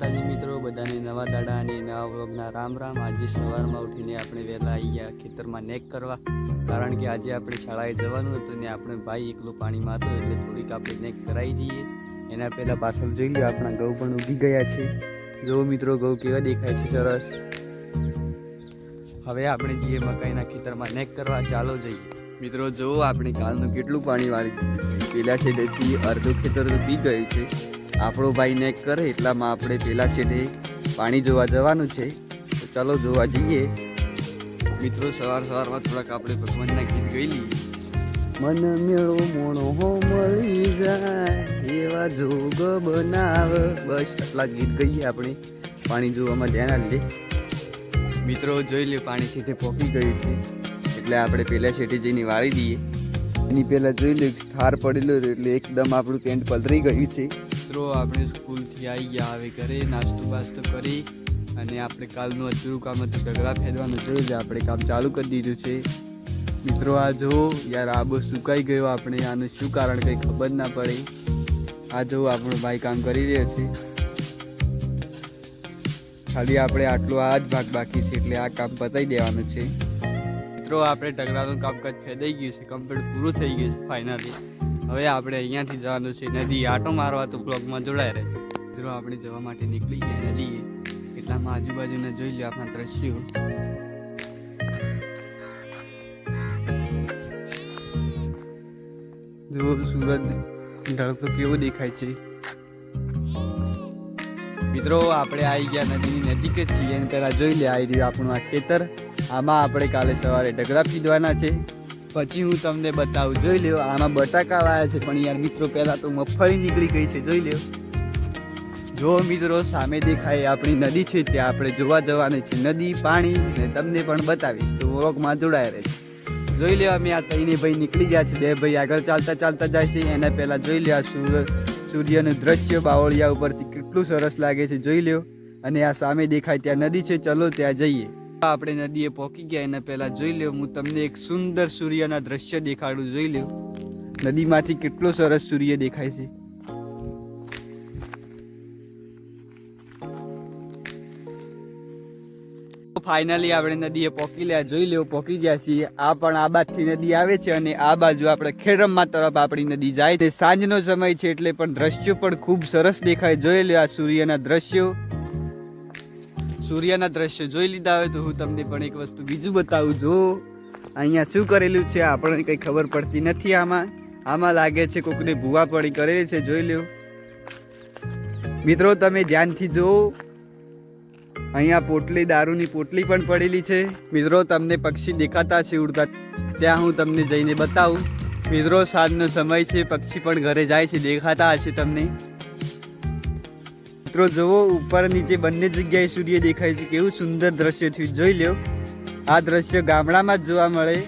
માતાજી મિત્રો, બધાને નવા દાડા અને નવા વ્લોગના રામ રામ. આજે સવારમાં ઉઠીને આપણે વહેલા આવી ગયા ખેતરમાં નેક કરવા. કારણ કે આજે આપણે શાળાએ જવાનું હતું ને આપણે ભાઈ એકલું પાણીમાં હતો એટલે થોડીક આપણે નેક કરાવી દઈએ. એના પહેલાં પાછળ જોઈ લો આપણા ઘઉં પણ ઉગી ગયા છે. જો મિત્રો ઘઉં કેવા દેખાય છે સરસ. હવે આપણે જઈએ મકાઈના ખેતરમાં નેક કરવા. ચાલો જઈએ. મિત્રો જો આપણે કાલનું કેટલું પાણી વાળી પેલા છેડેથી અડધું ખેતર તો પી ગયું છે. આપણો ભાઈ નેક કરે એટલામાં આપણે પેલા છેડે પાણી જોવા જવાનું છે. તો ચાલો જોવા જઈએ. મિત્રો સવાર સવારમાં થોડાક આપણે ભગવાનના ગીત ગઈ લઈએ. મન મેળો મોણો હો મળી જાય એવા જોગ બનાવ. બસ આટલા જ ગીત ગઈએ આપણે. પાણી જોવામાં ધ્યાન આપીએ. મિત્રો જોઈ લે પાણી સીધે પોકી ગયું છે. એટલે આપણે પહેલાં શેઠી જઈને વાળી દઈએ. એની પહેલાં જોઈ લે ઠાર પડેલો એટલે એકદમ આપણું પેન્ટ પલરી ગયું છે. મિત્રો, આપણે સ્કૂલથી આવી ગયા, હવે ઘરે નાસ્તો બાસ્તો કરી અને આપણે કાલનું અધૂરું કામ હતું, ઢગલા ફેરવાનું જોયું છે, આપણે કામ ચાલુ કરી દીધું છે. મિત્રો, આ જો યાર, આબો સુકાઈ ગયો આપણે, આનું શું કારણ કંઈ ખબર ના પડે. આ જો આપણો ભાઈ કામ કરી રહ્યો છે. ખાલી આપણે આટલો આ જ ભાગ બાકી છે, એટલે આ કામ પતાવી દેવાનું છે. મિત્રો, આપણે ઢગલાનું કામકાજ ફેદાઈ ગયું છે કમ્પ્લીટ પૂરું થઈ ગયું છે ફાઇનલી હવે આપણે અહીંયાથી જવાનું છે, નદી. આટો મારવા તો બ્લોગમાં જોડાય રહે મિત્રો, આપણે જવા માટે નીકળી ગયા નદીએ. એટલામાં આજુબાજુને જોઈ લો આપણા દ્રશ્યો. જો સુરજ ઢળતો કેવો દેખાય છે. મિત્રો, આપણે આવી ગયા નદીની નજીક જ છીએ. અને પહેલાં જોઈ લે આવી રહ્યું આપણું આ ખેતર. આમાં આપણે કાલે સવારે ઢગલા પીધવાના છે. પછી હું તમને બતાવું. જોઈ લ્યો, આમાં બટાકા વાયા છે, પણ યાર મિત્રો, પહેલાં તો મગફળી નીકળી ગઈ છે, જોઈ લ્યો. જો મિત્રો, સામે દેખાય આપણી નદી છે, ત્યાં આપણે જોવા જવાની છે. નદી, પાણી, ને તમને પણ બતાવીશ. તો વ્લોગમાં જોડાયા રહે જોઈ લ્યો, અમે આ તઈને ભાઈ નીકળી ગયા છે. બે ભાઈ આગળ ચાલતા ચાલતા જાય છે. એના પહેલાં જોઈ લ્યો સૂર્ય સૂર્યનું દ્રશ્ય બાવળિયા ઉપરથી કેટલું સરસ લાગે છે, જોઈ લ્યો. અને આ સામે દેખાય ત્યાં નદી છે. ચલો, ત્યાં જઈએ. આપણે નદીએ પહોંચી ગયા, એના પહેલાં જોઈ લો હું તમને એક સુંદર સૂર્યના દ્રશ્ય દેખાડું, જોઈ લો નદીમાંથી કેટલો સરસ સૂર્ય દેખાય છે. ફાઇનલી આપણે નદીએ પોકી લ્યા, જોઈ લેવું પોકી ગયા છીએ. આ પણ આ બાજથી નદી આવે છે અને આ બાજુ આપણે ખેડમમાં તરફ આપણી નદી જાય છે. સાંજનો સમય છે એટલે પણ દ્રશ્યો પણ ખૂબ સરસ દેખાય. જોઈ લ્યો આ સૂર્યના દ્રશ્યો. સૂર્યના દ્રશ્ય જોઈ લીધા હોય તો હું તમને પણ એક વસ્તુ બીજું બતાવું. જો, અહીંયા શું કરેલું છે આપણને કંઈ ખબર પડતી નથી આમાં. આમાં લાગે છે કોકને ભૂવા પડી કરેલી છે, જોઈ લ્યો. મિત્રો, તમે ધ્યાનથી જુઓ અહીંયા પોટલી, દારૂની પોટલી પણ પડેલી છે. મિત્રો, તમને પક્ષી દેખાતા છે ઉડતા. ત્યાં હું તમને જઈને બતાવું. મિત્રો, સાંજનો સમય છે, પક્ષી પણ ઘરે જાય છે, દેખાતા હશે તમને. મિત્રો, જુઓ, ઉપર નીચે બંને જગ્યાએ સૂર્ય દેખાય છે. કેવું સુંદર દ્રશ્ય થયું. જોઈ લ્યો. આ દ્રશ્ય ગામડામાં જ જોવા મળે.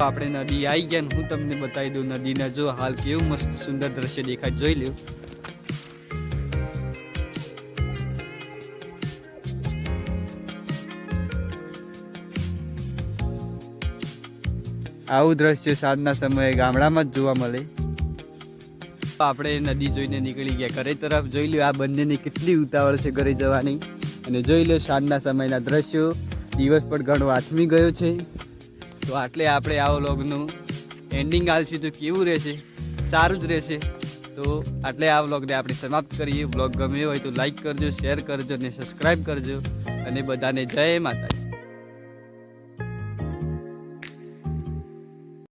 આપણે નદી આવી ગયા હું તમને બતાવી દઉં નદીના. જો હાલ કેવું મસ્ત સુંદર દ્રશ્ય દેખાય. જોઈ લ્યો. આવું દ્રશ્ય સાંજના સમયે ગામડામાં જ જોવા મળે. આપણે નદી જોઈને નીકળી ગયા. ઘરે તરફ જોઈ લો આ બંનેની કેટલી ઉતાવળ છે ઘરે જવાની. અને જોઈ લો સાંજના સમયના દ્રશ્યો. દિવસ પણ ઘણો આથમી ગયો છે. તો આટલે આપણે આવો વ્લોગનું એન્ડિંગ આલશું તો કેવું રહેશે? સારું જ રહેશે. તો આટલે આ વ્લોગને આપણે સમાપ્ત કરીએ. વ્લોગ ગમ્યો હોય તો લાઈક કરજો શેર કરજો અને સબસ્ક્રાઈબ કરજો. અને બધાને જય માતાજી.